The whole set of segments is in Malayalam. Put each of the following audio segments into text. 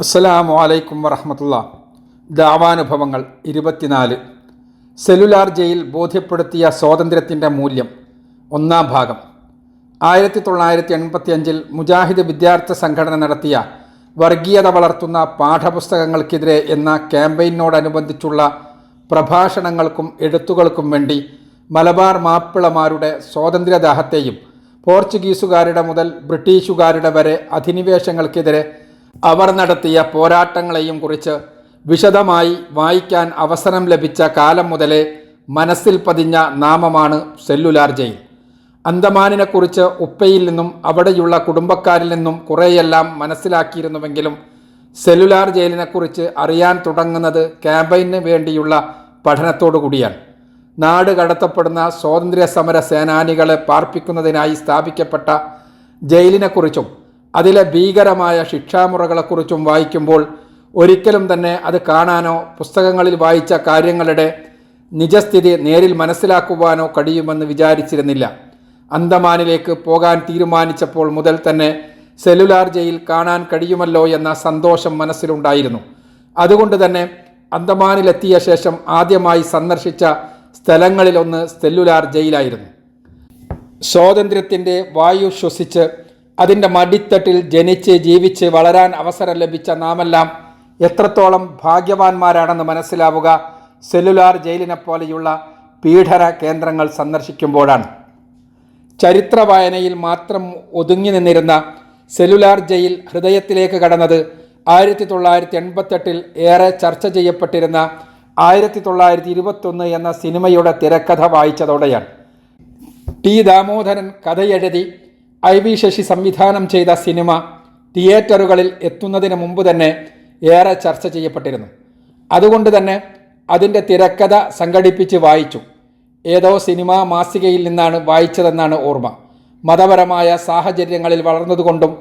അസ്സലാമു അലൈക്കും വറഹമത്തുള്ള. ദാവാനുഭവങ്ങൾ ഇരുപത്തിനാല്. സെല്ലുലാർ ജയിൽ ബോധ്യപ്പെടുത്തിയ സ്വാതന്ത്ര്യത്തിന്റെ മൂല്യം ഒന്നാം ഭാഗം. ആയിരത്തി തൊള്ളായിരത്തി എൺപത്തി അഞ്ചിൽ മുജാഹിദ് വിദ്യാർത്ഥി സംഘടന നടത്തിയ വർഗീയത വളർത്തുന്ന പാഠപുസ്തകങ്ങൾക്കെതിരെ എന്ന ക്യാമ്പയിനോടനുബന്ധിച്ചുള്ള പ്രഭാഷണങ്ങൾക്കും എഴുത്തുകൾക്കും വേണ്ടി മലബാർ മാപ്പിളമാരുടെ സ്വാതന്ത്ര്യദാഹത്തെയും പോർച്ചുഗീസുകാരുടെ മുതൽ ബ്രിട്ടീഷുകാരുടെ വരെ അധിനിവേശങ്ങൾക്കെതിരെ അവർ നടത്തിയ പോരാട്ടങ്ങളെയും കുറിച്ച് വിശദമായി വായിക്കാൻ അവസരം ലഭിച്ച കാലം മുതലേ മനസ്സിൽ പതിഞ്ഞ നാമമാണ് സെല്ലുലാർ ജയിൽ. അന്തമാനിനെക്കുറിച്ച് ഉപ്പയിൽ നിന്നും അവിടെയുള്ള കുടുംബക്കാരിൽ നിന്നും കുറേയെല്ലാം മനസ്സിലാക്കിയിരുന്നുവെങ്കിലും സെല്ലുലാർ ജയിലിനെക്കുറിച്ച് അറിയാൻ തുടങ്ങുന്നത് ക്യാമ്പയിന് വേണ്ടിയുള്ള പഠനത്തോടു കൂടിയാണ്. നാട് കടത്തപ്പെടുന്ന സ്വാതന്ത്ര്യ സമര സേനാനികളെ പാർപ്പിക്കുന്നതിനായി സ്ഥാപിക്കപ്പെട്ട ജയിലിനെക്കുറിച്ചും അതിലെ ഭീകരമായ ശിക്ഷാമുറകളെക്കുറിച്ചും വായിക്കുമ്പോൾ ഒരിക്കലും തന്നെ അത് കാണാനോ പുസ്തകങ്ങളിൽ വായിച്ച കാര്യങ്ങളുടെ നിജസ്ഥിതി നേരിൽ മനസ്സിലാക്കുവാനോ കഴിയുമെന്ന് വിചാരിച്ചിരുന്നില്ല. അന്തമാനിലേക്ക് പോകാൻ തീരുമാനിച്ചപ്പോൾ മുതൽ തന്നെ സെല്ലുലാർ ജയിൽ കാണാൻ കഴിയുമല്ലോ എന്ന സന്തോഷം മനസ്സിലുണ്ടായിരുന്നു. അതുകൊണ്ട് തന്നെ അന്തമാനിലെത്തിയ ശേഷം ആദ്യമായി സന്ദർശിച്ച സ്ഥലങ്ങളിലൊന്ന് സെല്ലുലാർ ജയിലായിരുന്നു. സ്വാതന്ത്ര്യത്തിന്റെ വായു ശ്വസിച്ച് അതിന്റെ മടിത്തട്ടിൽ ജനിച്ച് ജീവിച്ച് വളരാൻ അവസരം ലഭിച്ച നാമെല്ലാം എത്രത്തോളം ഭാഗ്യവാന്മാരാണെന്ന് മനസ്സിലാവുക സെല്ലുലാർ ജയിലിനെ പോലെയുള്ള പീഡന കേന്ദ്രങ്ങൾ സന്ദർശിക്കുമ്പോഴാണ്. ചരിത്ര വായനയിൽ മാത്രം ഒതുങ്ങി നിന്നിരുന്ന സെല്ലുലാർ ജയിൽ ഹൃദയത്തിലേക്ക് കടന്നത് ആയിരത്തി തൊള്ളായിരത്തി എൺപത്തെട്ടിൽ ഏറെ ചർച്ച ചെയ്യപ്പെട്ടിരുന്ന ആയിരത്തി തൊള്ളായിരത്തി ഇരുപത്തൊന്ന് എന്ന സിനിമയുടെ തിരക്കഥ വായിച്ചതോടെയാണ്. ടി ദാമോദരൻ കഥയെഴുതി ഐ വി ശശി സംവിധാനം ചെയ്ത സിനിമ തിയേറ്ററുകളിൽ എത്തുന്നതിന് മുമ്പ് തന്നെ ഏറെ ചർച്ച ചെയ്യപ്പെട്ടിരുന്നു. അതുകൊണ്ട് തന്നെ അതിന്റെ തിരക്കഥ സംഘടിപ്പിച്ച് വായിച്ചു. ഏതോ സിനിമാ മാസികയിൽ നിന്നാണ് വായിച്ചതെന്നാണ് ഓർമ്മ. മതപരമായ സാഹചര്യങ്ങളിൽ വളർന്നതുകൊണ്ടും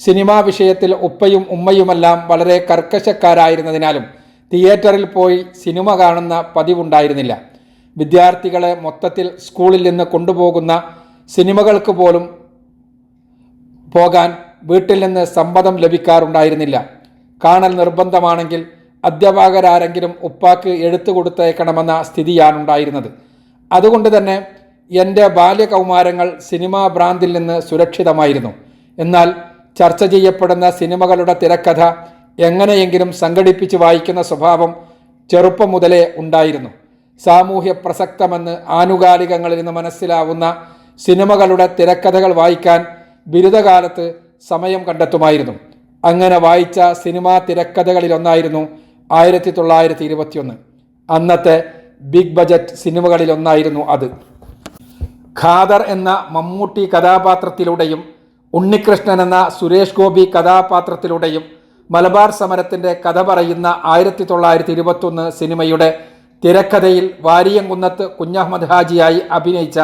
സിനിമാ വിഷയത്തിൽ ഉപ്പയും ഉമ്മയുമെല്ലാം വളരെ കർക്കശക്കാരായിരുന്നതിനാലും തിയേറ്ററിൽ പോയി സിനിമ കാണുന്ന പതിവുണ്ടായിരുന്നില്ല. വിദ്യാർത്ഥികളെ മൊത്തത്തിൽ സ്കൂളിൽ നിന്ന് കൊണ്ടുപോകുന്ന സിനിമകൾക്ക് പോലും പോകാൻ വീട്ടിൽ നിന്ന് സമ്മതം ലഭിക്കാറുണ്ടായിരുന്നില്ല. കാണൽ നിർബന്ധമാണെങ്കിൽ അധ്യാപകരാരെങ്കിലും ഉപ്പാക്ക് എഴുത്തു കൊടുത്തേക്കണമെന്ന സ്ഥിതിയാണുണ്ടായിരുന്നത്. അതുകൊണ്ട് തന്നെ എന്റെ ബാല്യകൗമാരങ്ങൾ സിനിമാ ഭ്രാന്തിൽ നിന്ന് സുരക്ഷിതമായിരുന്നു. എന്നാൽ ചർച്ച ചെയ്യപ്പെടുന്ന സിനിമകളുടെ തിരക്കഥ എങ്ങനെയെങ്കിലും സംഘടിപ്പിച്ച് വായിക്കുന്ന സ്വഭാവം ചെറുപ്പം മുതലേ ഉണ്ടായിരുന്നു. സാമൂഹ്യ പ്രസക്തമെന്ന് ആനുകാലികങ്ങളിൽ നിന്ന് മനസ്സിലാവുന്ന സിനിമകളുടെ തിരക്കഥകൾ വായിക്കാൻ ബിരുദകാലത്ത് സമയം കണ്ടെത്തുമായിരുന്നു. അങ്ങനെ വായിച്ച സിനിമാ തിരക്കഥകളിലൊന്നായിരുന്നു ആയിരത്തി തൊള്ളായിരത്തി ഇരുപത്തിയൊന്ന് അന്നത്തെ ബിഗ് ബജറ്റ് സിനിമകളിലൊന്നായിരുന്നു അത്. ഖാദർ എന്ന മമ്മൂട്ടി കഥാപാത്രത്തിലൂടെയും ഉണ്ണികൃഷ്ണൻ എന്ന സുരേഷ് ഗോപി കഥാപാത്രത്തിലൂടെയും മലബാർ സമരത്തിന്റെ കഥ പറയുന്ന ആയിരത്തി തൊള്ളായിരത്തി ഇരുപത്തൊന്ന് സിനിമയുടെ തിരക്കഥയിൽ വാരിയംകുന്നത്ത് കുഞ്ഞഹമ്മദ് ഹാജിയായി അഭിനയിച്ച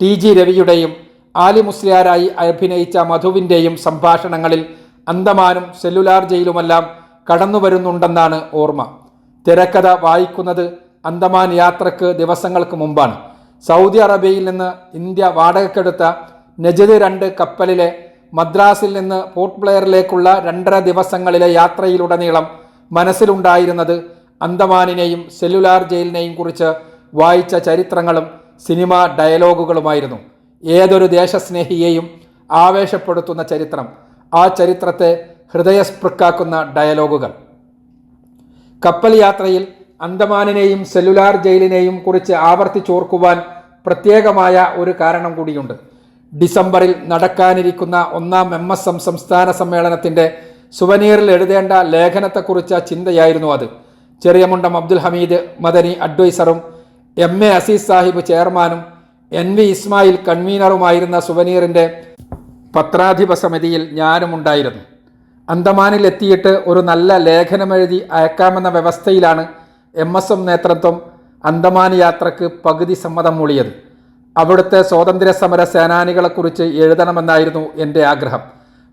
ടി ജി രവിയുടെയും ആലി മുസ്ലിയാരായി അഭിനയിച്ച മധുവിന്റെയും സംഭാഷണങ്ങളിൽ അന്തമാനും സെല്ലുലാർ ജയിലുമെല്ലാം കടന്നു വരുന്നുണ്ടെന്നാണ് ഓർമ്മ. തിരക്കഥ വായിക്കുന്നത് അന്തമാൻ യാത്രയ്ക്ക് ദിവസങ്ങൾക്ക് മുമ്പാണ്. സൗദി അറേബ്യയിൽ നിന്ന് ഇന്ത്യ വാടകയ്ക്കെടുത്ത നജദ് രണ്ട് കപ്പലിലെ മദ്രാസിൽ നിന്ന് പോർട്ട് ബ്ലെയറിലേക്കുള്ള രണ്ടര ദിവസങ്ങളിലെ യാത്രയിലുടനീളം മനസ്സിലുണ്ടായിരുന്നത് അന്തമാനിനെയും സെല്ലുലാർ ജയിലിനെയും കുറിച്ച് വായിച്ച ചരിത്രങ്ങളും സിനിമ ഡയലോഗുകളുമായിരുന്നു. ഏതൊരു ദേശസ്നേഹിയെയും ആവേശപ്പെടുത്തുന്ന ചരിത്രം. ആ ചരിത്രത്തെ ഹൃദയസ്പൃക്കാക്കുന്ന ഡയലോഗുകൾ. കപ്പൽ യാത്രയിൽ അന്തമാനിനെയും സെല്ലുലാർ ജയിലിനെയും കുറിച്ച് ആവർത്തിച്ചോർക്കുവാൻ പ്രത്യേകമായ ഒരു കാരണം കൂടിയുണ്ട്. ഡിസംബറിൽ നടക്കാനിരിക്കുന്ന ഒന്നാം എം എസ് എം സംസ്ഥാന സമ്മേളനത്തിന്റെ സുവനീറിൽ എഴുതേണ്ട ലേഖനത്തെക്കുറിച്ച ചിന്തയായിരുന്നു അത്. ചെറിയമുണ്ടം അബ്ദുൽ ഹമീദ് മദനി അഡ്വൈസറും എം എ അസീസ് സാഹിബ് ചെയർമാനും എൻ വി ഇസ്മായിൽ കൺവീനറുമായിരുന്ന സുവനീറിന്റെ പത്രാധിപ സമിതിയിൽ ഞാനും ഉണ്ടായിരുന്നു അന്തമാനിൽ എത്തിയിട്ട് ഒരു നല്ല ലേഖനമെഴുതി അയക്കാമെന്ന വ്യവസ്ഥയിലാണ് എം എസ് എം നേതൃത്വം അന്തമാൻ യാത്രയ്ക്ക് പകുതി സമ്മതം മൂളിയത്. അവിടുത്തെ സ്വാതന്ത്ര്യ സമര സേനാനികളെക്കുറിച്ച് എഴുതണമെന്നായിരുന്നു എന്റെ ആഗ്രഹം.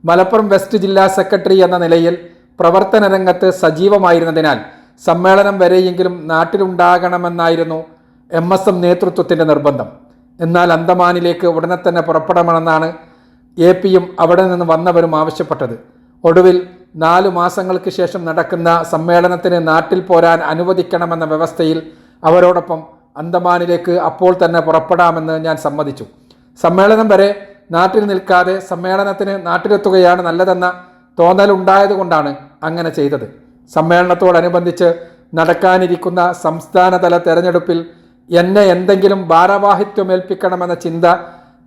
മലപ്പുറം വെസ്റ്റ് ജില്ലാ സെക്രട്ടറി എന്ന നിലയിൽ പ്രവർത്തന രംഗത്ത് സജീവമായിരുന്നതിനാൽ സമ്മേളനം വരെയെങ്കിലും നാട്ടിലുണ്ടാകണമെന്നായിരുന്നു എം എസ് എം നേതൃത്വത്തിന്റെ നിർബന്ധം. എന്നാൽ അന്തമാനിലേക്ക് ഉടനെ തന്നെ പുറപ്പെടണമെന്നാണ് എ പിയും അവിടെ നിന്ന് വന്നവരും ആവശ്യപ്പെട്ടത്. ഒടുവിൽ നാലു മാസങ്ങൾക്ക് ശേഷം നടക്കുന്ന സമ്മേളനത്തിന് നാട്ടിൽ പോരാൻ അനുവദിക്കണമെന്ന വ്യവസ്ഥയിൽ അവരോടൊപ്പം അന്തമാനിലേക്ക് അപ്പോൾ തന്നെ പുറപ്പെടാമെന്ന് ഞാൻ സമ്മതിച്ചു. സമ്മേളനം വരെ നാട്ടിൽ നിൽക്കാതെ സമ്മേളനത്തിന് നാട്ടിലെത്തുകയാണ് നല്ലതെന്ന തോന്നലുണ്ടായതുകൊണ്ടാണ് അങ്ങനെ ചെയ്തത്. സമ്മേളനത്തോടനുബന്ധിച്ച് നടക്കാനിരിക്കുന്ന സംസ്ഥാനതല തെരഞ്ഞെടുപ്പിൽ എന്നെ എന്തെങ്കിലും ഭാരവാഹിത്വമേൽപ്പിക്കണമെന്ന ചിന്ത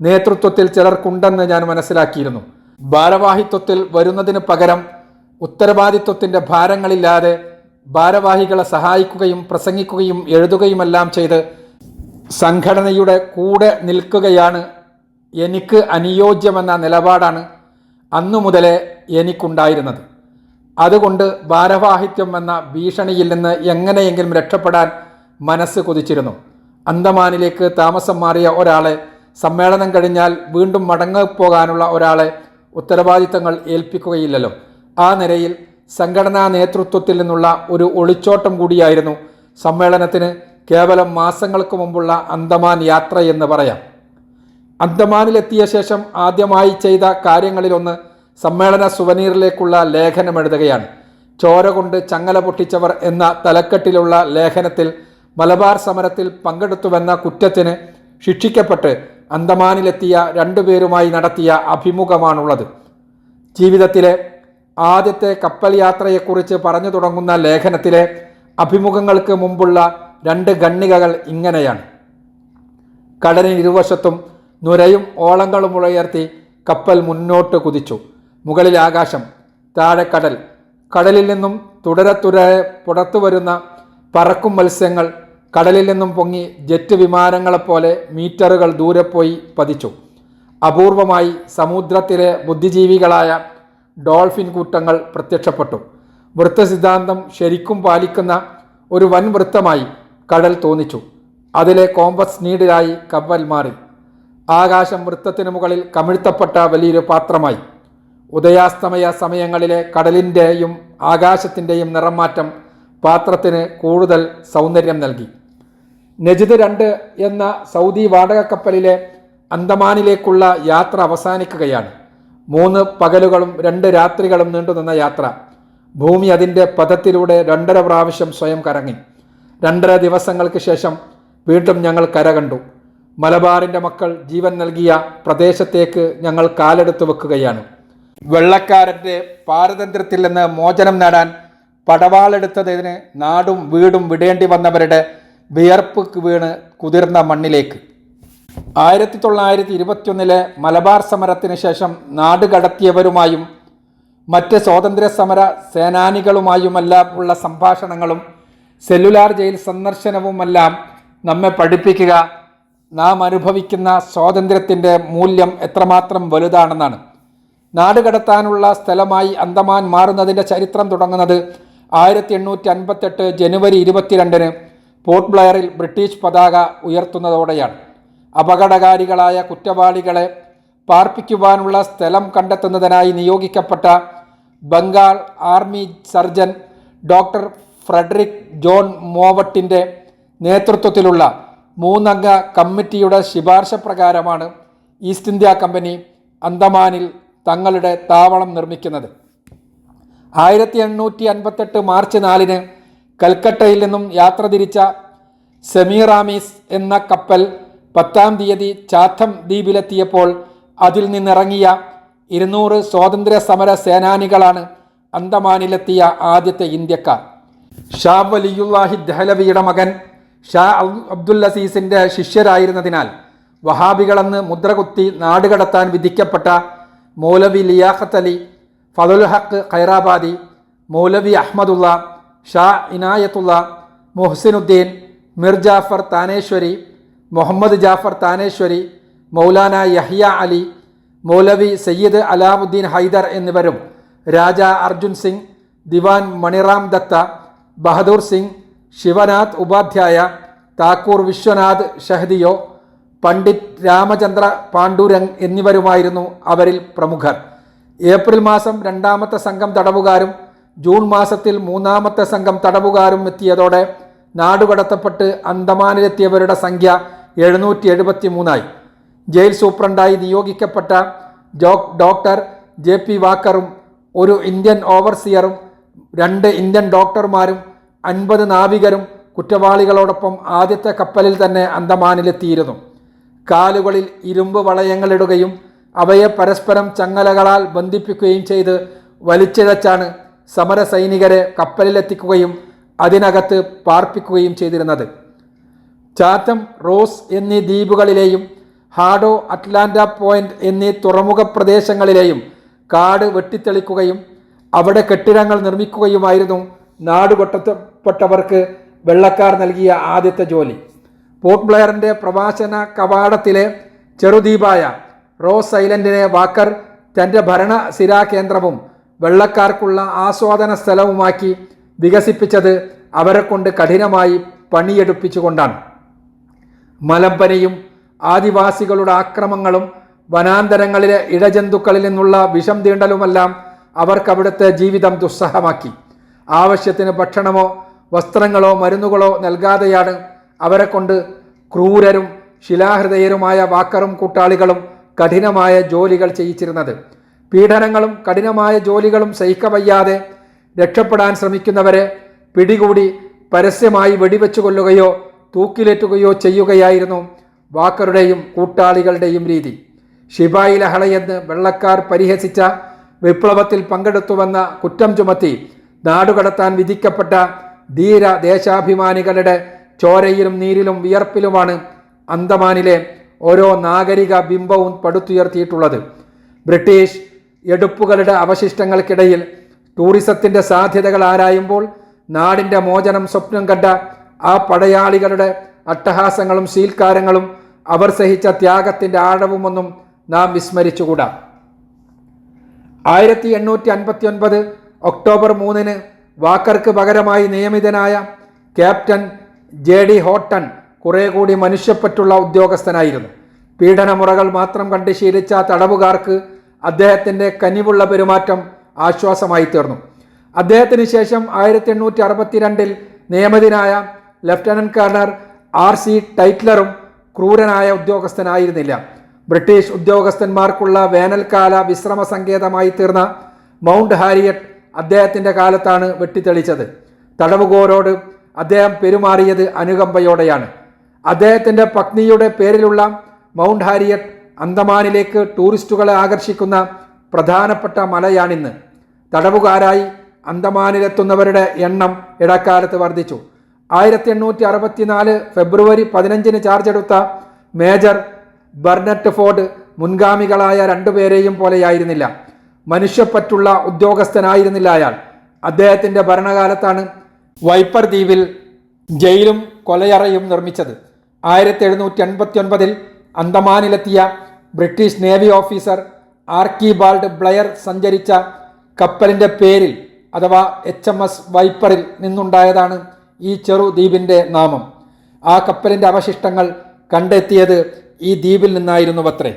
നേതൃത്വത്തിൽ ചിലർക്കുണ്ടെന്ന് ഞാൻ മനസ്സിലാക്കിയിരുന്നു. ഭാരവാഹിത്വത്തിൽ വരുന്നതിന് പകരം ഉത്തരവാദിത്വത്തിന്റെ ഭാരങ്ങളില്ലാതെ ഭാരവാഹികളെ സഹായിക്കുകയും പ്രസംഗിക്കുകയും എഴുതുകയുമെല്ലാം ചെയ്ത് സംഘടനയുടെ കൂടെ നിൽക്കുകയാണ് എനിക്ക് അനുയോജ്യമെന്ന നിലപാടാണ് അന്നു മുതലേ എനിക്കുണ്ടായിരുന്നത്. അതുകൊണ്ട് ഭാരവാഹിത്യം എന്ന ഭീഷണിയിൽ നിന്ന് എങ്ങനെയെങ്കിലും രക്ഷപ്പെടാൻ മനസ്സ് കൊതിച്ചിരുന്നു. അന്തമാനിലേക്ക് താമസം മാറിയ ഒരാളെ സമ്മേളനം കഴിഞ്ഞാൽ വീണ്ടും മടങ്ങ പോകാനുള്ള ഒരാളെ ഉത്തരവാദിത്തങ്ങൾ ഏൽപ്പിക്കുകയില്ലല്ലോ. ആ നിലയിൽ സംഘടനാ നേതൃത്വത്തിൽ നിന്നുള്ള ഒരു ഒളിച്ചോട്ടം കൂടിയായിരുന്നു സമ്മേളനത്തിന് കേവലം മാസങ്ങൾക്ക് മുമ്പുള്ള അന്തമാൻ യാത്ര എന്ന് പറയാം. അന്തമാനിലെത്തിയ ശേഷം ആദ്യമായി ചെയ്ത കാര്യങ്ങളിലൊന്ന് സമ്മേളന സുവനീറിലേക്കുള്ള ലേഖനം എഴുതുകയാണ്. ചോര കൊണ്ട് ചങ്ങല പൊട്ടിച്ചവർ എന്ന തലക്കെട്ടിലുള്ള ലേഖനത്തിൽ മലബാർ സമരത്തിൽ പങ്കെടുത്തുവെന്ന കുറ്റത്തിന് ശിക്ഷിക്കപ്പെട്ട് അന്തമാനിലെത്തിയ രണ്ടുപേരുമായി നടത്തിയ അഭിമുഖമാണുള്ളത്. ജീവിതത്തിലെ ആദ്യത്തെ കപ്പൽ യാത്രയെക്കുറിച്ച് പറഞ്ഞു തുടങ്ങുന്ന ലേഖനത്തിലെ അഭിമുഖങ്ങൾക്ക് മുമ്പുള്ള രണ്ട് ഖണ്ണികകൾ ഇങ്ങനെയാണ്. കടലിന് ഇരുവശത്തും നുരയും ഓളങ്ങളും ഉയർത്തി കപ്പൽ മുന്നോട്ട് കുതിച്ചു. മുകളിൽ ആകാശം താഴെ കടൽ. കടലിൽ നിന്നും തുടരെ തുടരെ പുറത്തു വരുന്ന പറക്കും മത്സ്യങ്ങൾ കടലിൽ നിന്നും പൊങ്ങി ജെറ്റ് വിമാനങ്ങളെപ്പോലെ മീറ്ററുകൾ ദൂരെ പോയി പതിച്ചു. അപൂർവമായി സമുദ്രത്തിലെ ബുദ്ധിജീവികളായ ഡോൾഫിൻ കൂട്ടങ്ങൾ പ്രത്യക്ഷപ്പെട്ടു. വൃത്തസിദ്ധാന്തം ശരിക്കും പാലിക്കുന്ന ഒരു വൻ വൃത്തമായി കടൽ തോന്നിച്ചു. അതിലെ കോമ്പസ് നീഡിലായി കപ്പൽ മാറി. ആകാശം വൃത്തത്തിനു മുകളിൽ കമിഴ്ത്തപ്പെട്ട വലിയൊരു പാത്രമായി. ഉദയാസ്തമയ സമയങ്ങളിലെ കടലിന്റെയും ആകാശത്തിന്റെയും നിറമാറ്റം പാത്രത്തിന് കൂടുതൽ സൗന്ദര്യം നൽകി. നജിദ് രണ്ട് എന്ന സൗദി വാടക കപ്പലിലെ അന്തമാനിലേക്കുള്ള യാത്ര അവസാനിക്കുകയാണ്. മൂന്ന് പകലുകളും രണ്ട് രാത്രികളും നീണ്ടുനിന്ന യാത്ര. ഭൂമി അതിന്റെ പദത്തിലൂടെ രണ്ടര പ്രാവശ്യം സ്വയം കറങ്ങി. രണ്ടര ദിവസങ്ങൾക്ക് ശേഷം വീണ്ടും ഞങ്ങൾ കര കണ്ടു. മലബാറിന്റെ മക്കൾ ജീവൻ നൽകിയ പ്രദേശത്തേക്ക് ഞങ്ങൾ കാലെടുത്തു വെക്കുകയാണ്. വെള്ളക്കാരന്റെ പാരതന്ത്ര്യത്തിൽ നിന്ന് മോചനം നേടാൻ പടവാളെടുത്തതിന് നാടും വീടും വിടേണ്ടി വന്നവരുടെ വിയർപ്പ് വീണ് കുതിർന്ന മണ്ണിലേക്ക്. ആയിരത്തി തൊള്ളായിരത്തി ഇരുപത്തിയൊന്നിലെ മലബാർ സമരത്തിന് ശേഷം നാട് കടത്തിയവരുമായും മറ്റ് സ്വാതന്ത്ര്യ സമര സേനാനികളുമായുമെല്ലാം ഉള്ള സംഭാഷണങ്ങളും സെല്ലുലാർ ജയിൽ സന്ദർശനവുമെല്ലാം നമ്മെ പഠിപ്പിക്കുക നാം അനുഭവിക്കുന്ന സ്വാതന്ത്ര്യത്തിന്റെ മൂല്യം എത്രമാത്രം വലുതാണെന്നാണ്. നാട് കടത്താനുള്ള സ്ഥലമായി അന്തമാൻ മാറുന്നതിന്റെ ചരിത്രം തുടങ്ങുന്നത് ആയിരത്തി എണ്ണൂറ്റി അൻപത്തെട്ട് ജനുവരി ഇരുപത്തിരണ്ടിന് പോർട്ട് ബ്ലെയറിൽ ബ്രിട്ടീഷ് പതാക ഉയർത്തുന്നതോടെയാണ്. അപകടകാരികളായ കുറ്റവാളികളെ പാർപ്പിക്കുവാനുള്ള സ്ഥലം കണ്ടെത്തുന്നതിനായി നിയോഗിക്കപ്പെട്ട Bengal army surgeon doctor Frederic John മോവട്ടിന്റെ നേതൃത്വത്തിലുള്ള മൂന്നംഗ കമ്മിറ്റിയുടെ ശിപാർശ പ്രകാരമാണ് ഈസ്റ്റ് ഇന്ത്യ കമ്പനി അന്തമാനിൽ തങ്ങളുടെ താവളം നിർമ്മിക്കുന്നത്. ആയിരത്തി എണ്ണൂറ്റി അൻപത്തെട്ട് മാർച്ച് നാലിന് കൽക്കട്ടയിൽ നിന്നും യാത്ര തിരിച്ച സെമീറാമീസ് എന്ന കപ്പൽ പത്താം തീയതി ചാത്തം ദ്വീപിലെത്തിയപ്പോൾ അതിൽ നിന്നിറങ്ങിയ ഇരുന്നൂറ് സ്വാതന്ത്ര്യ സമര സേനാനികളാണ് അന്തമാനിലെത്തിയ ആദ്യത്തെ ഇന്ത്യക്കാർ. ഷാ വലിയുല്ലാഹി ദഹലവിയുടെ മകൻ ഷാ അബ്- അബ്ദുൽ അസീസിന്റെ ശിഷ്യരായിരുന്നതിനാൽ വഹാബികളെന്ന് മുദ്രകുത്തി നാടുകടത്താൻ വിധിക്കപ്പെട്ട മൗലവി ലിയാഖത്ത് അലി ഫതുൽ ഹക്ക് ഖൈറാബാദി മൗലവി അഹമ്മദുള്ള ഷാ ഇനായത്തുള്ള മുഹ്സിനുദ്ദീൻ മിർ ജാഫർ താനേശ്വരി മുഹമ്മദ് ജാഫർ താനേശ്വരി മൗലാന യഹ്യ അലി മൗലവി സയ്യിദ് അലാമുദ്ദീൻ ഹൈദർ എന്നിവരും രാജ അർജുൻ സിംഗ് ദിവാൻ മണിറാം ദത്ത ബഹദൂർ സിംഗ് ശിവനാഥ് ഉപാധ്യായ താക്കൂർ വിശ്വനാഥ് ഷഹദിയോ പണ്ഡിറ്റ് രാമചന്ദ്ര പാണ്ഡുരംഗ് എന്നിവരുമായിരുന്നു അവരിൽ പ്രമുഖർ. ഏപ്രിൽ മാസം രണ്ടാമത്തെ സംഘം തടവുകാരും ജൂൺ മാസത്തിൽ മൂന്നാമത്തെ സംഘം തടവുകാരും എത്തിയതോടെ നാടുകടത്തപ്പെട്ട് അന്തമാനിലെത്തിയവരുടെ സംഖ്യ എഴുന്നൂറ്റി എഴുപത്തി മൂന്നായി ജയിൽ സൂപ്രണ്ടായി നിയോഗിക്കപ്പെട്ട ഡോക്ടർ ജെ പി വാക്കറും ഒരു ഇന്ത്യൻ ഓവർസിയറും രണ്ട് ഇന്ത്യൻ ഡോക്ടർമാരും അൻപത് നാവികരും കുറ്റവാളികളോടൊപ്പം ആദ്യത്തെ കപ്പലിൽ തന്നെ അന്തമാനിലെത്തിയിരുന്നു. കാലുകളിൽ ഇരുമ്പ് വളയങ്ങളിടുകയും അവയെ പരസ്പരം ചങ്ങലകളാൽ ബന്ധിപ്പിക്കുകയും ചെയ്ത് വലിച്ചിഴച്ചാണ് സമര സൈനികരെ കപ്പലിലെത്തിക്കുകയും അതിനകത്ത് പാർപ്പിക്കുകയും ചെയ്തിരുന്നത്. ചാത്തം റോസ് എന്നീ ദ്വീപുകളിലെയും ഹാഡോ അറ്റ്ലാന്റ പോയിന്റ് എന്നീ തുറമുഖ പ്രദേശങ്ങളിലെയും കാട് വെട്ടിത്തെളിക്കുകയും അവിടെ കെട്ടിടങ്ങൾ നിർമ്മിക്കുകയുമായിരുന്നു നാടുകൊട്ടപ്പെട്ടവർക്ക് വെള്ളക്കാർ നൽകിയ ആദ്യത്തെ ജോലി. പോർട്ട് ബ്ലെയറിന്റെ പ്രവാസന കവാടത്തിലെ ചെറുദ്വീപായ റോസ് ഐലൻഡിനെ വാക്കർ തന്റെ ഭരണ സിരാകേന്ദ്രവും വെള്ളക്കാർക്കുള്ള ആസ്വാദന സ്ഥലവുമാക്കി വികസിപ്പിച്ചത് അവരെ കൊണ്ട് കഠിനമായി പണിയെടുപ്പിച്ചുകൊണ്ടാണ്. മലമ്പനിയും ആദിവാസികളുടെ ആക്രമങ്ങളും വനാന്തരങ്ങളിലെ ഇടജന്തുക്കളിൽ നിന്നുള്ള വിഷം തീണ്ടലുമെല്ലാം അവർക്കവിടുത്തെ ജീവിതം ദുസ്സഹമാക്കി. ആവശ്യത്തിന് ഭക്ഷണമോ വസ്ത്രങ്ങളോ മരുന്നുകളോ നൽകാതെയാണ് അവരെ കൊണ്ട് ക്രൂരരും ശിലാഹൃദയരുമായ വാക്കറും കൂട്ടാളികളും കഠിനമായ ജോലികൾ ചെയ്യിച്ചിരുന്നത്. പീഡനങ്ങളും കഠിനമായ ജോലികളും സഹിക്കവയ്യാതെ രക്ഷപ്പെടാൻ ശ്രമിക്കുന്നവരെ പിടികൂടി പരസ്യമായി വെടിവെച്ചു കൊല്ലുകയോ തൂക്കിലേറ്റുകയോ ചെയ്യുകയായിരുന്നു വാക്കറുടെയും കൂട്ടാളികളുടെയും രീതി. ഷിബായി ലഹളയെന്ന് വെള്ളക്കാർ പരിഹസിച്ച വിപ്ലവത്തിൽ പങ്കെടുത്തുവെന്ന കുറ്റം ചുമത്തി നാടുകടത്താൻ വിധിക്കപ്പെട്ട ധീര ദേശാഭിമാനികളുടെ ചോരയിലും നീരിലും വിയർപ്പിലുമാണ് അന്തമാനിലെ ഓരോ നാഗരിക ബിംബവും പടുത്തുയർത്തിയിട്ടുള്ളത്. ബ്രിട്ടീഷ് എടുപ്പുകളുടെ അവശിഷ്ടങ്ങൾക്കിടയിൽ ടൂറിസത്തിന്റെ സാധ്യതകൾ ആരായുമ്പോൾ നാടിന്റെ മോചനം സ്വപ്നം കണ്ട ആ പടയാളികളുടെ അട്ടഹാസങ്ങളും ശീൽക്കാരങ്ങളും അവർ സഹിച്ച ത്യാഗത്തിന്റെ ആഴവുമൊന്നും നാം വിസ്മരിച്ചുകൂടാ. ആയിരത്തി എണ്ണൂറ്റി അൻപത്തി ഒൻപത് ഒക്ടോബർ മൂന്നിന് വാക്കർക്ക് പകരമായി നിയമിതനായ ക്യാപ്റ്റൻ ജെ ഡി ഹോട്ടൺ കുറെ കൂടി മനുഷ്യപ്പറ്റുള്ള ഉദ്യോഗസ്ഥനായിരുന്നു. പീഡനമുറകൾ മാത്രം കണ്ട് ശീലിച്ച തടവുകാർക്ക് അദ്ദേഹത്തിന്റെ കനിവുള്ള പെരുമാറ്റം ആശ്വാസമായി തീർന്നു. അദ്ദേഹത്തിന് ശേഷം ആയിരത്തി എണ്ണൂറ്റി അറുപത്തിരണ്ടിൽ നിയമിതനായ ലഫ്റ്റനന്റ് കേർണർ ആർ സി ടൈറ്റ്ലറും ക്രൂരനായ ഉദ്യോഗസ്ഥനായിരുന്നില്ല. ബ്രിട്ടീഷ് ഉദ്യോഗസ്ഥന്മാർക്കുള്ള വേനൽക്കാല വിശ്രമ സങ്കേതമായി തീർന്ന മൗണ്ട് ഹാരിയറ്റ് അദ്ദേഹത്തിന്റെ കാലത്താണ് വെട്ടിത്തെളിച്ചത്. തടവുകോരോട് അദ്ദേഹം പെരുമാറിയത് അനുകമ്പയോടെയാണ്. അദ്ദേഹത്തിന്റെ പത്നിയുടെ പേരിലുള്ള മൗണ്ട് ഹാരിയറ്റ് അന്തമാനിലേക്ക് ടൂറിസ്റ്റുകളെ ആകർഷിക്കുന്ന പ്രധാനപ്പെട്ട മലയാണിന്ന്. തടവുകാരായി അന്തമാനിലെത്തുന്നവരുടെ എണ്ണം ഇടക്കാലത്ത് വർദ്ധിച്ചു. ആയിരത്തി എണ്ണൂറ്റി അറുപത്തിനാല് ഫെബ്രുവരി പതിനഞ്ചിന് ചാർജ് എടുത്ത മേജർ ബർണറ്റ് ഫോർഡ് മുൻഗാമികളായ രണ്ടുപേരെയും പോലെയായിരുന്നില്ല. മനുഷ്യപ്പറ്റുള്ള ഉദ്യോഗസ്ഥനായിരുന്നില്ല അയാൾ. അദ്ദേഹത്തിന്റെ ഭരണകാലത്താണ് വൈപ്പർ ദ്വീപിൽ ജയിലും കൊലയറയും നിർമ്മിച്ചത്. ആയിരത്തി എഴുന്നൂറ്റി എൺപത്തി ഒൻപതിൽ അന്തമാനിലെത്തിയ British navy officer Archibald Blair സഞ്ചരിച്ച കപ്പലിന്റെ പേരിൽ അഥവാ എച്ച് എം എസ് വൈപ്പറിൽ നിന്നുണ്ടായതാണ് ഈ ചെറു ദ്വീപിന്റെ നാമം. ആ കപ്പലിന്റെ അവശിഷ്ടങ്ങൾ കണ്ടെത്തിയത് ഈ ദ്വീപിൽ നിന്നായിരുന്നു അത്രേ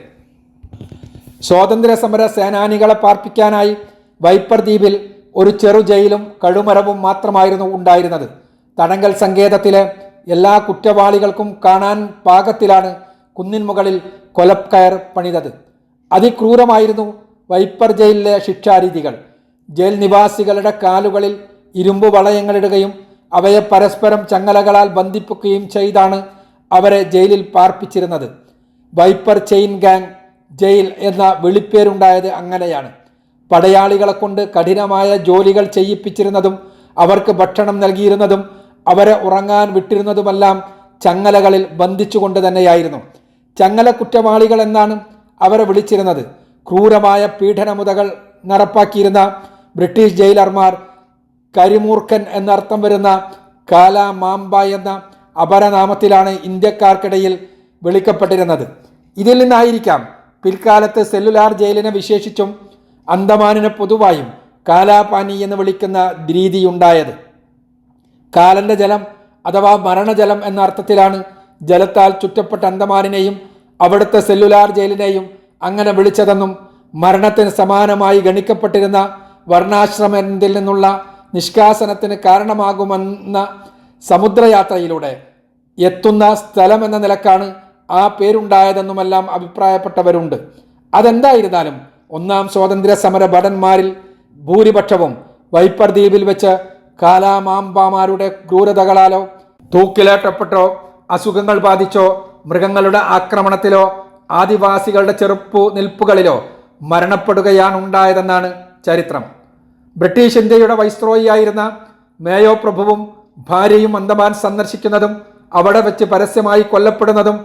സ്വാതന്ത്ര്യ സമര സേനാനികളെ പാർപ്പിക്കാനായി വൈപ്പർ ദ്വീപിൽ ഒരു ചെറു ജയിലും കഴുമരവും മാത്രമായിരുന്നു ഉണ്ടായിരുന്നത്. തടങ്കൽ സങ്കേതത്തിലെ എല്ലാ കുറ്റവാളികൾക്കും കാണാൻ പാകത്തിലാണ് കുന്നിൻ മുകളിൽ കൊലക്കയർ പണിതത്. അതിക്രൂരമായിരുന്നു വൈപ്പർ ജയിലിലെ ശിക്ഷാരീതികൾ. ജയിൽ നിവാസികളുടെ കാലുകളിൽ ഇരുമ്പ് വളയങ്ങളിടുകയും അവയെ പരസ്പരം ചങ്ങലകളാൽ ബന്ധിപ്പിക്കുകയും ചെയ്താണ് അവരെ ജയിലിൽ പാർപ്പിച്ചിരുന്നത്. വൈപ്പർ ചെയിൻ ഗാങ് ജയിൽ എന്ന വിളിപ്പേരുണ്ടായത് അങ്ങനെയാണ്. പടയാളികളെ കൊണ്ട് കഠിനമായ ജോലികൾ ചെയ്യിപ്പിച്ചിരുന്നതും അവർക്ക് ഭക്ഷണം നൽകിയിരുന്നതും അവരെ ഉറങ്ങാൻ വിട്ടിരുന്നതുമെല്ലാം ചങ്ങലകളിൽ ബന്ധിച്ചുകൊണ്ട് തന്നെയായിരുന്നു. ചങ്ങല കുറ്റവാളികൾ എന്നാണ് അവരെ വിളിച്ചിരുന്നത്. ക്രൂരമായ പീഡനമുതകൾ നടപ്പാക്കിയിരുന്ന ബ്രിട്ടീഷ് ജയിലർമാർ കരിമൂർഖൻ എന്നർത്ഥം വരുന്ന കാല മാമ്പ എന്ന അപരനാമത്തിലാണ് ഇന്ത്യക്കാർക്കിടയിൽ വിളിക്കപ്പെട്ടിരുന്നത്. ഇതിൽ നിന്നായിരിക്കാം പിൽക്കാലത്ത് സെല്ലുലാർ ജയിലിനെ വിശേഷിച്ചും അന്തമാനിനെ പൊതുവായും കാലാപാനി എന്ന് വിളിക്കുന്ന രീതിയുണ്ടായത് കാലന്റെ ജലം അഥവാ മരണജലം എന്ന അർത്ഥത്തിലാണ് ജലത്താൽ ചുറ്റപ്പെട്ട അന്തമാനിനെയും അവിടുത്തെ സെല്ലുലാർ ജയിലിനെയും അങ്ങനെ വിളിച്ചതെന്നും മരണത്തിന് സമാനമായി ഗണിക്കപ്പെട്ടിരുന്ന വർണാശ്രമത്തിൽ നിന്നുള്ള നിഷ്കാസനത്തിന് കാരണമാകുമെന്ന സമുദ്രയാത്രയിലൂടെ എത്തുന്ന സ്ഥലം എന്ന നിലക്കാണ് ആ പേരുണ്ടായതെന്നുമെല്ലാം അഭിപ്രായപ്പെട്ടവരുണ്ട്. അതെന്തായിരുന്നാലും ഒന്നാം സ്വാതന്ത്ര്യ സമര ഭടന്മാരിൽ ഭൂരിപക്ഷവും വൈപ്പർ ദ്വീപിൽ വെച്ച് കാലാമാമ്പാമാരുടെ ക്രൂരതകളാലോ തൂക്കിലേറ്റപ്പെട്ടോ അസുഖങ്ങൾ ബാധിച്ചോ മൃഗങ്ങളുടെ ആക്രമണത്തിലോ ആദിവാസികളുടെ ചെറുപ്പു നിൽപ്പുകളിലോ മരണപ്പെടുകയാണ് ഉണ്ടായതെന്നാണ് ചരിത്രം. ബ്രിട്ടീഷ് ഇന്ത്യയുടെ വൈസ്രോയിയായിരുന്ന മേയോ പ്രഭുവും ഭാര്യയും അന്തമാൻ സന്ദർശിക്കുന്നതും അവിടെ വെച്ച് പരസ്യമായി കൊല്ലപ്പെടുന്നതും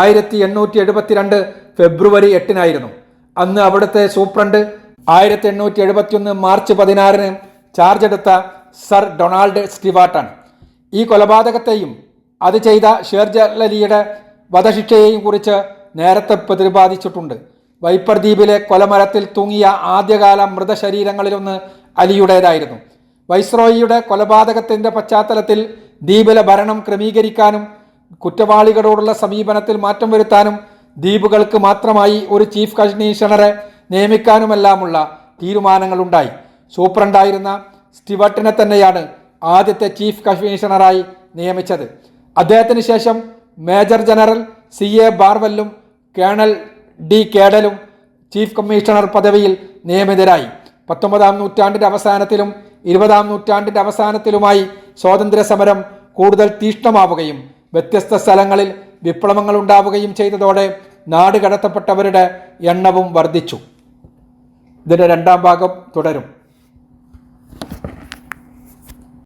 ആയിരത്തി എണ്ണൂറ്റി എഴുപത്തിരണ്ട് ഫെബ്രുവരി എട്ടിനായിരുന്നു. അന്ന് അവിടുത്തെ സൂപ്രണ്ട് ആയിരത്തി എണ്ണൂറ്റി എഴുപത്തിയൊന്ന് മാർച്ച് പതിനാറിന് ചാർജ് എടുത്ത സർ ഡൊണാൾഡ് സ്റ്റിവാർട്ടാണ്. ഈ കൊലപാതകത്തെയും അത് ചെയ്ത ഷേർജലിയുടെ വധശിക്ഷയെയും കുറിച്ച് നേരത്തെ പ്രതിപാദിച്ചിട്ടുണ്ട്. വൈപ്പർ ദ്വീപിലെ കൊലമരത്തിൽ തൂങ്ങിയ ആദ്യകാല മൃതശരീരങ്ങളിലൊന്ന് അലിയുടേതായിരുന്നു. വൈസ്രോയിയുടെ കൊലപാതകത്തിന്റെ പശ്ചാത്തലത്തിൽ ദ്വീപിലെ ഭരണം ക്രമീകരിക്കാനും കുറ്റവാളികളോടുള്ള സമീപനത്തിൽ മാറ്റം വരുത്താനും ദ്വീപുകൾക്ക് മാത്രമായി ഒരു ചീഫ് കമ്മീഷണറെ നിയമിക്കാനുമെല്ലാമുള്ള തീരുമാനങ്ങളുണ്ടായി. സൂപ്രണ്ടായിരുന്ന സ്റ്റിവർട്ടിനെ തന്നെയാണ് ആദ്യത്തെ ചീഫ് കമ്മീഷണറായി നിയമിച്ചത്. അദ്ദേഹത്തിന് ശേഷം മേജർ ജനറൽ സി എ ബാർവെല്ലും കേണൽ ഡി കേഡലും ചീഫ് കമ്മീഷണർ പദവിയിൽ നിയമിതരായി. പത്തൊമ്പതാം നൂറ്റാണ്ടിന്റെ അവസാനത്തിലും ഇരുപതാം നൂറ്റാണ്ടിന്റെ അവസാനത്തിലുമായി സ്വാതന്ത്ര്യ സമരം കൂടുതൽ തീഷ്ണമാവുകയും വ്യത്യസ്ത സ്ഥലങ്ങളിൽ വിപ്ലവങ്ങൾ ഉണ്ടാവുകയും ചെയ്തതോടെ നാട് കടത്തപ്പെട്ടവരുടെ എണ്ണവും വർദ്ധിച്ചു. ഇതിന്റെ രണ്ടാം ഭാഗം തുടരും.